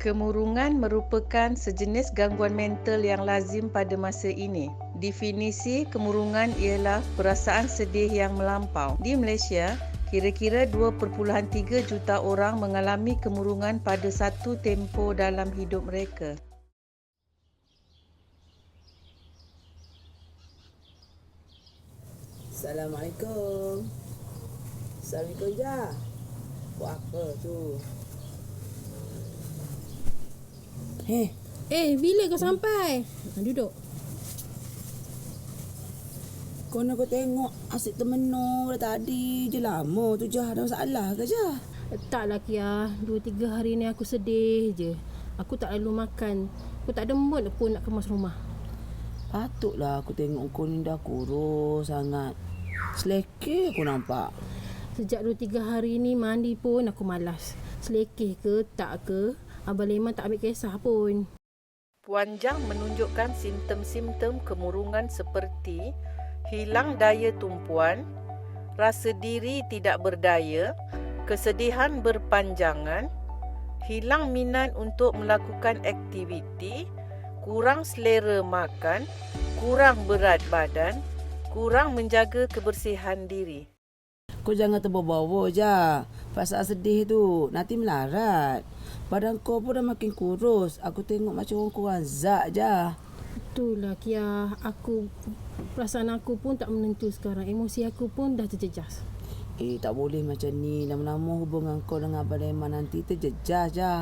Kemurungan merupakan sejenis gangguan mental yang lazim pada masa ini. Definisi kemurungan ialah perasaan sedih yang melampau. Di Malaysia, kira-kira 2.3 juta orang mengalami kemurungan pada satu tempoh dalam hidup mereka. Assalamualaikum. Assalamualaikum Jah. Buat apa tu? Eh, Eh, bila kau sampai? Ha, duduk. kau nak kau tengok asyik termenung dah tadi je lama tu Jah. Ada masalah ke Jah? Taklah Kia, dua tiga hari ni aku sedih je. Aku tak lalu makan. Aku tak ada mood pun nak kemas rumah. Patutlah aku tengok kau ni dah kurus sangat. Selekeh aku nampak. Sejak dua tiga hari ni mandi pun aku malas. Selekeh ke tak ke, Abang Leman tak ambil kisah pun. Puan Jang menunjukkan simptom-simptom kemurungan seperti hilang daya tumpuan, rasa diri tidak berdaya, kesedihan berpanjangan, hilang minat untuk melakukan aktiviti, kurang selera makan, kurang berat badan, kurang menjaga kebersihan diri. Kau jangan terbawa-bawa je. Perasaan sedih tu nanti melarat. Badan kau pun dah makin kurus. Aku tengok macam orang kurang zat je. Itulah Kia, aku perasaan aku pun tak menentu sekarang. Emosi aku pun dah terjejas. Eh, tak boleh macam ni. Lama-lama hubungan kau dengan Abang Leman nanti terjejas je.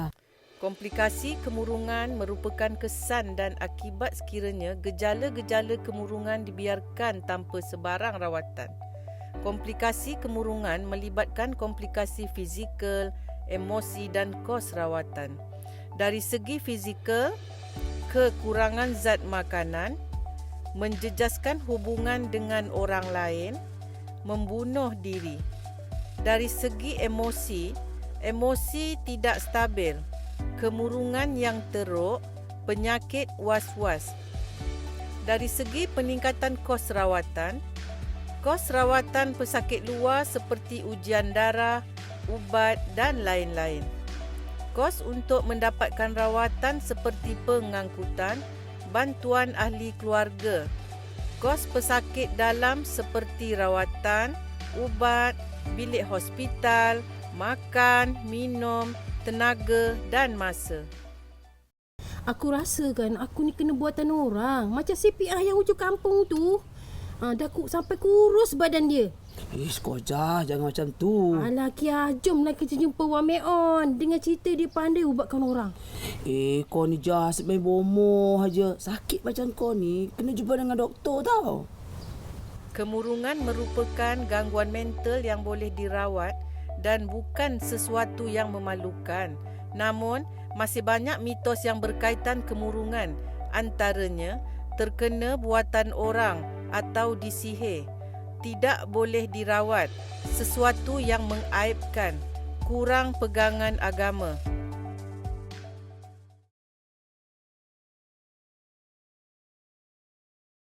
Komplikasi kemurungan merupakan kesan dan akibat sekiranya gejala-gejala kemurungan dibiarkan tanpa sebarang rawatan. Komplikasi kemurungan melibatkan komplikasi fizikal, emosi dan kos rawatan. Dari segi fizikal, kekurangan zat makanan, menjejaskan hubungan dengan orang lain, membunuh diri. Dari segi emosi, emosi tidak stabil, kemurungan yang teruk, penyakit was-was. Dari segi peningkatan kos rawatan, kos rawatan pesakit luar seperti ujian darah, ubat dan lain-lain. Kos untuk mendapatkan rawatan seperti pengangkutan, bantuan ahli keluarga. Kos pesakit dalam seperti rawatan, ubat, bilik hospital, makan, minum, tenaga dan masa. Aku rasa kan aku ni kena buatan orang. Macam CPR yang hujung kampung tu. Ha, dah ku, sampai kurus badan dia. Eh, kau jah. Jangan macam tu. Alah Kia, jomlah kita jumpa Wan Meon. Dengar cerita dia pandai ubatkan orang. Eh, kau ni jah. Asyik main bomoh aja. Sakit macam kau ni. Kena jumpa dengan doktor tau. Kemurungan merupakan gangguan mental yang boleh dirawat dan bukan sesuatu yang memalukan. Namun, masih banyak mitos yang berkaitan kemurungan. Antaranya, terkena buatan orang atau disihir. Tidak boleh dirawat. Sesuatu yang mengaibkan. Kurang pegangan agama.